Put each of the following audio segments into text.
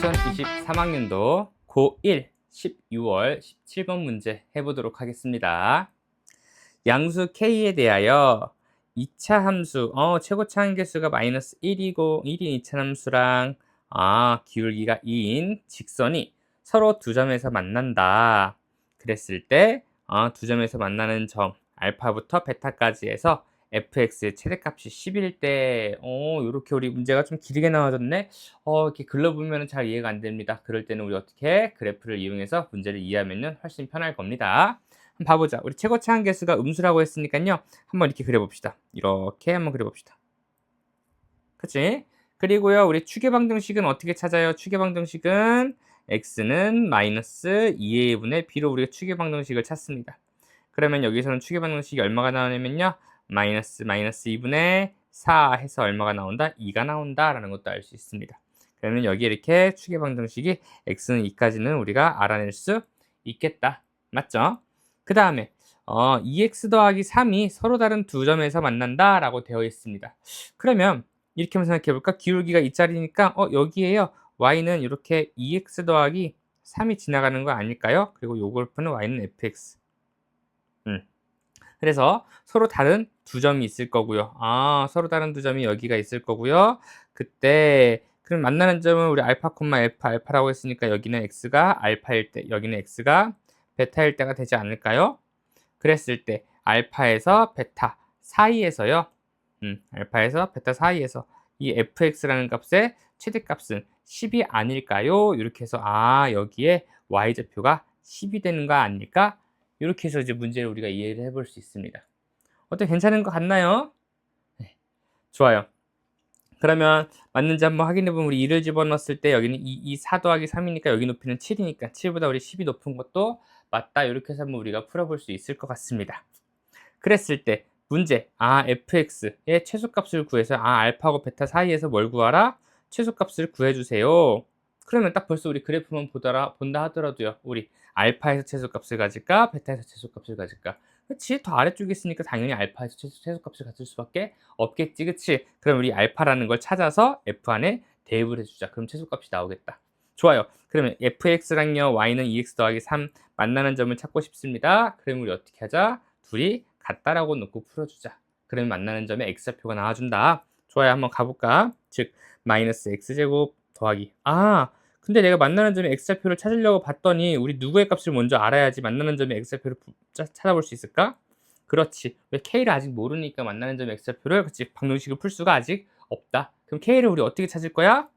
(2023학년도) 고1 12월 17번 문제 해보도록 하겠습니다. 양수 k에 대하여 2차 함수 어 최고차 한계수가 마이너스 1이고 1인 2차 함수랑 아 기울기가 2인 직선이 서로 두 점에서 만난다. 그랬을 때 어, 두 점에서 만나는 점 알파부터 베타까지 해서 fx의 최대값이 10일 때, 어, 요렇게 우리 문제가 좀 길게 나와졌네? 어, 이렇게 글러 보면 잘 이해가 안 됩니다. 그럴 때는 우리 어떻게 그래프를 이용해서 문제를 이해하면 훨씬 편할 겁니다. 한번 봐보자. 우리 최고차 한계수가 음수라고 했으니까요. 한번 이렇게 그려봅시다. 이렇게 한번 그려봅시다. 그치? 그리고요, 우리 추계방정식은 어떻게 찾아요? 추계방정식은 x는 마이너스 2a 분의 b로 우리가 추계방정식을 찾습니다. 그러면 여기서는 추계방정식이 얼마가 나오냐면요. 마이너스 마이너스 2분의 4 해서 얼마가 나온다? 2가 나온다라는 것도 알 수 있습니다. 그러면 여기 이렇게 추계방정식이 x는 2까지는 우리가 알아낼 수 있겠다. 맞죠? 그 다음에 어, 2x 더하기 3이 서로 다른 두 점에서 만난다 라고 되어 있습니다. 그러면 이렇게 한번 생각해 볼까? 기울기가 이 자리니까 어, 여기에요. y는 이렇게 2x 더하기 3이 지나가는 거 아닐까요? 그리고 요 그래프는 y는 fx. 음. 그래서 서로 다른 두 점이 있을 거고요. 아, 서로 다른 두 점이 여기가 있을 거고요. 그때 그럼 만나는 점은 우리 알파 콤마 f 알파라고 했으니까 여기는 x가 알파일 때, 여기는 x가 베타일 때가 되지 않을까요? 그랬을 때 알파에서 베타 사이에서요. 음, 알파에서 베타 사이에서 이 fx라는 값의 최대값은 10이 아닐까요? 이렇게 해서 아, 여기에 y좌표가 10이 되는 거 아닐까? 이렇게 해서 이제 문제를 우리가 이해를 해볼 수 있습니다. 어때 괜찮은 것 같나요? 네. 좋아요. 그러면 맞는지 한번 확인해 보면 우리 2를 집어넣었을 때 여기는 2, 2 4 더하기 3이니까 여기 높이는 7이니까 7보다 우리 10이 높은 것도 맞다. 이렇게 해서 한번 우리가 풀어볼 수 있을 것 같습니다. 그랬을 때 문제 아 fx의 최소값을 구해서 아 알파하고 베타 사이에서 뭘 구하라? 최소값을 구해주세요. 그러면 딱 벌써 우리 그래프만 보더라 본다 하더라도요. 우리 알파에서 최소값을 가질까? 베타에서 최소값을 가질까? 그치? 더 아래쪽에 있으니까 당연히 알파에서 최소, 최소값을 가질 수밖에 없겠지. 그치? 그럼 우리 알파라는 걸 찾아서 f 안에 대입을 해주자. 그럼 최소값이 나오겠다. 좋아요. 그러면 fx랑요 y는 2x 더하기 3 만나는 점을 찾고 싶습니다. 그럼 우리 어떻게 하자? 둘이 같다라고 놓고 풀어주자. 그러면 만나는 점에 x좌표가 나와준다. 좋아요. 한번 가볼까? 즉 마이너스 x제곱 더하기 아 근데 내가 만나는 점의 x좌표를 찾으려고 봤더니 우리 누구의 값을 먼저 알아야지 만나는 점의 x좌표를 찾아볼 수 있을까? 그렇지. 왜 k를 아직 모르니까 만나는 점의 x좌표를 그치 방정식을 풀 수가 아직 없다. 그럼 k를 우리 어떻게 찾을 거야?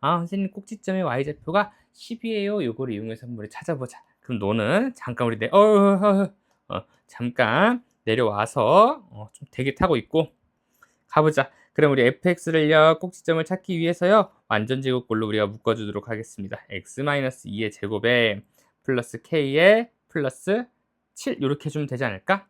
아 선생님 꼭지점의 y좌표가 10이에요. 요거를 이용해서 한번 찾아보자. 그럼 너는 잠깐 우리 내 어, 어, 어, 어 잠깐 내려와서 어, 좀 대기 타고 있고 가보자. 그럼 우리 fx를요 꼭지점을 찾기 위해서요 완전 제곱꼴로 우리가 묶어주도록 하겠습니다. x-2의 제곱에 플러스 k에 플러스 7 이렇게 해주면 되지 않을까?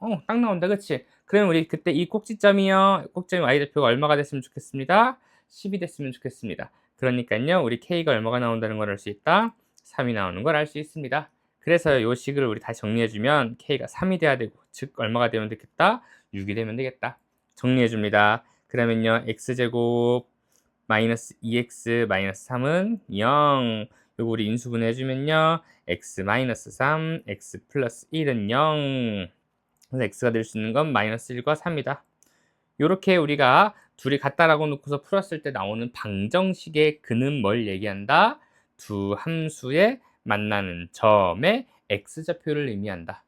어, 딱 나온다, 그치? 그러면 우리 그때 이 꼭지점이요, 꼭지점 y대표가 얼마가 됐으면 좋겠습니다. 10이 됐으면 좋겠습니다. 그러니까요, 우리 k가 얼마가 나온다는 걸 알 수 있다. 3이 나오는 걸 알 수 있습니다. 그래서 이 식을 우리 다시 정리해주면 k가 3이 돼야 되고, 즉 얼마가 되면 되겠다? 6이 되면 되겠다. 정리해 줍니다. 그러면요, x제곱 마이너스 2x 마이너스 3은 0. 요거 우리 인수분 해주면요, x 마이너스 3, x 플러스 1은 0. 그래서 x가 될 수 있는 건 마이너스 1과 3이다. 요렇게 우리가 둘이 같다라고 놓고서 풀었을 때 나오는 방정식의 근은 뭘 얘기한다? 두 함수의 만나는 점의 x좌표를 의미한다.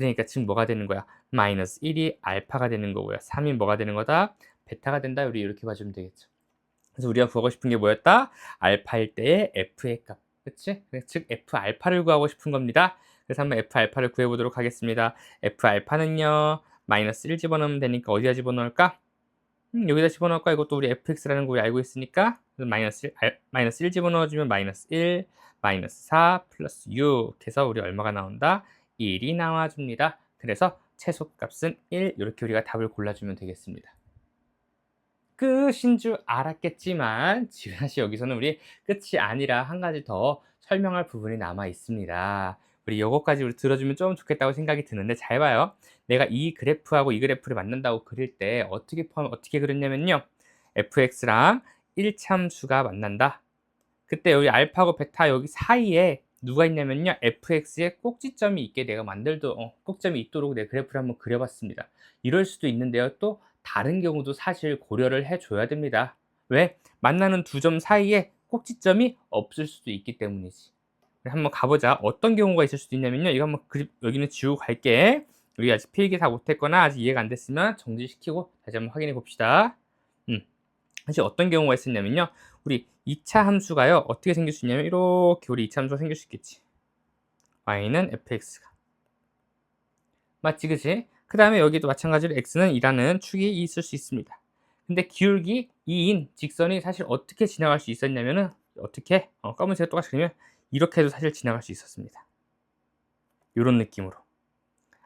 그러니까 지금 뭐가 되는 거야? 마이너스 1이 알파가 되는 거고요. 3이 뭐가 되는 거다? 베타가 된다. 우리 이렇게 봐주면 되겠죠. 그래서 우리가 구하고 싶은 게 뭐였다? 알파일 때의 f의 값. 그치? 즉 f 알파를 구하고 싶은 겁니다. 그래서 한번 f 알파를 구해보도록 하겠습니다. f 알파는요. 마이너스 1 집어넣으면 되니까 어디다 집어넣을까? 음, 여기다 집어넣을까? 이것도 우리 fx라는 거 우리 알고 있으니까 마이너스 1, 알, 마이너스 1 집어넣어주면 마이너스 1, 마이너스 4, 플러스 6 해서 우리 얼마가 나온다? 1이 나와줍니다. 그래서 최소값은 1 이렇게 우리가 답을 골라주면 되겠습니다. 끝인 줄 알았겠지만 지금 사실 여기서는 우리 끝이 아니라 한 가지 더 설명할 부분이 남아 있습니다. 우리 요거까지 우리 들어주면 좀 좋겠다고 생각이 드는데 잘 봐요. 내가 이 그래프하고 이 그래프를 만난다고 그릴 때 어떻게 어떻게 그렸냐면요. fx랑 1참수가 만난다. 그때 여기 알파하고 베타 여기 사이에 누가 있냐면요. fx의 꼭지점이 있게 내가 만들도 어, 꼭점이 있도록 내 그래프를 한번 그려봤습니다. 이럴 수도 있는데요. 또 다른 경우도 사실 고려를 해줘야 됩니다. 왜? 만나는 두 점 사이에 꼭지점이 없을 수도 있기 때문이지. 한번 가보자. 어떤 경우가 있을 수도 있냐면요. 이거 한번 그립, 여기는 지우고 갈게. 여기 아직 필기 다 못했거나 아직 이해가 안 됐으면 정지시키고 다시 한번 확인해 봅시다. 음. 사실 어떤 경우가 있었냐면요. 우리 2차 함수가요. 어떻게 생길 수 있냐면 이렇게 우리 2차 함수가 생길 수 있겠지. y는 fx가. 맞지 그치? 그 다음에 여기도 마찬가지로 x는 2라는 축이 있을 수 있습니다. 근데 기울기 2인 직선이 사실 어떻게 지나갈 수 있었냐면은 어떻게 어, 검은색 똑같이 그리면 이렇게 해도 사실 지나갈 수 있었습니다. 이런 느낌으로.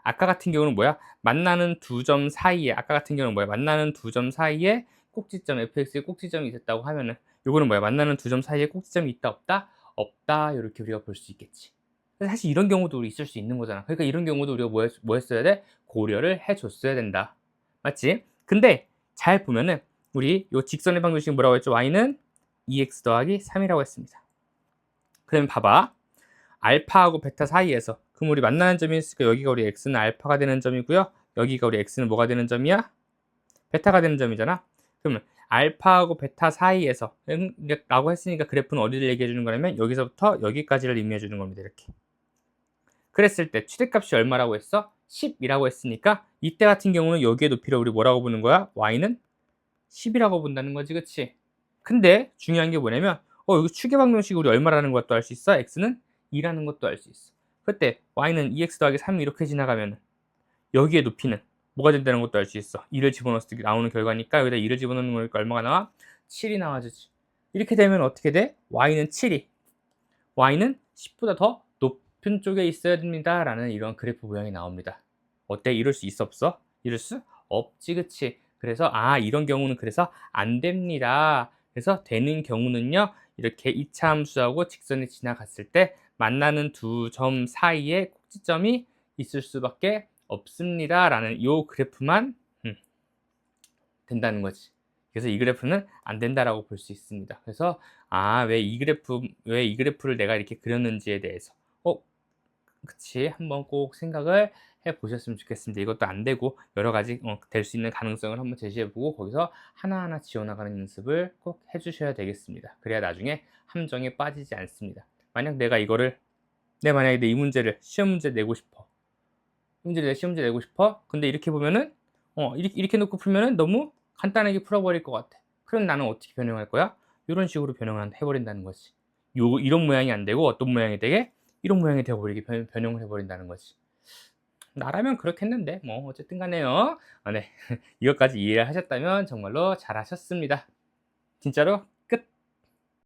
아까 같은 경우는 뭐야? 만나는 두 점 사이에 아까 같은 경우는 뭐야? 만나는 두 점 사이에 꼭지점 fx의 꼭지점이 있었다고 하면은 요거는 뭐야? 만나는 두 점 사이에 꼭지점이 있다 없다? 없다 이렇게 우리가 볼 수 있겠지. 사실 이런 경우도 우리 있을 수 있는 거잖아. 그러니까 이런 경우도 우리가 뭐, 했, 뭐 했어야 돼? 고려를 해줬어야 된다. 맞지? 근데 잘 보면은 우리 요 직선의 방정식 뭐라고 했죠? y는 2x 더하기 3이라고 했습니다. 그러면 봐봐. 알파하고 베타 사이에서 그럼 우리 만나는 점이 있으니까 여기가 우리 x는 알파가 되는 점이고요. 여기가 우리 x는 뭐가 되는 점이야? 베타가 되는 점이잖아. 그러면 알파하고 베타 사이에서 라고 했으니까 그래프는 어디를 얘기해 주는 거냐면 여기서부터 여기까지를 의미해 주는 겁니다. 이렇게. 그랬을 때 최대값이 얼마라고 했어? 10이라고 했으니까 이때 같은 경우는 여기에 높이를 우리 뭐라고 보는 거야? y는 10이라고 본다는 거지, 그치? 근데 중요한 게 뭐냐면 어 여기 추계 방정식 우리 얼마라는 것도 알 수 있어? x는 2라는 것도 알 수 있어. 그때 y는 2x 더하기 3이 이렇게 지나가면 여기에 높이는 뭐가 된다는 것도 알 수 있어. 2를 집어넣었을 때 나오는 결과니까 여기다 2를 집어넣는 거니까 얼마가 나와? 7이 나와주지. 이렇게 되면 어떻게 돼? y는 7이 y는 10보다 더 높은 쪽에 있어야 됩니다. 라는 이런 그래프 모양이 나옵니다. 어때? 이럴 수 있어 없어? 이럴 수 없지 그치? 그래서 아 이런 경우는 그래서 안 됩니다. 그래서 되는 경우는요. 이렇게 2차 함수하고 직선이 지나갔을 때 만나는 두 점 사이에 꼭지점이 있을 수밖에 없습니다. 라는 이 그래프만 음, 된다는 거지. 그래서 이 그래프는 안 된다라고 볼 수 있습니다. 그래서 아 왜 이 그래프 왜 이 그래프를 내가 이렇게 그렸는지에 대해서 어 그치 한번 꼭 생각을 해 보셨으면 좋겠습니다. 이것도 안 되고 여러 가지 어, 될수 있는 가능성을 한번 제시해 보고 거기서 하나하나 지워나가는 연습을 꼭 해주셔야 되겠습니다. 그래야 나중에 함정에 빠지지 않습니다. 만약 내가 이거를 내 만약에 내 이 문제를 시험 문제 내고 싶어 이 문제 내 시험 문제 내고 싶어? 근데 이렇게 보면은 어 이렇게, 이렇게 놓고 풀면은 너무 간단하게 풀어버릴 것 같아. 그럼 나는 어떻게 변형할 거야? 이런 식으로 변형을 해버린다는 거지. 요 이런 모양이 안 되고 어떤 모양이 되게 이런 모양이 되어버리게 변, 변형을 해버린다는 거지. 나라면 그렇겠는데 뭐 어쨌든 간에요. 아, 네. 이것까지 이해를 하셨다면 정말로 잘하셨습니다. 진짜로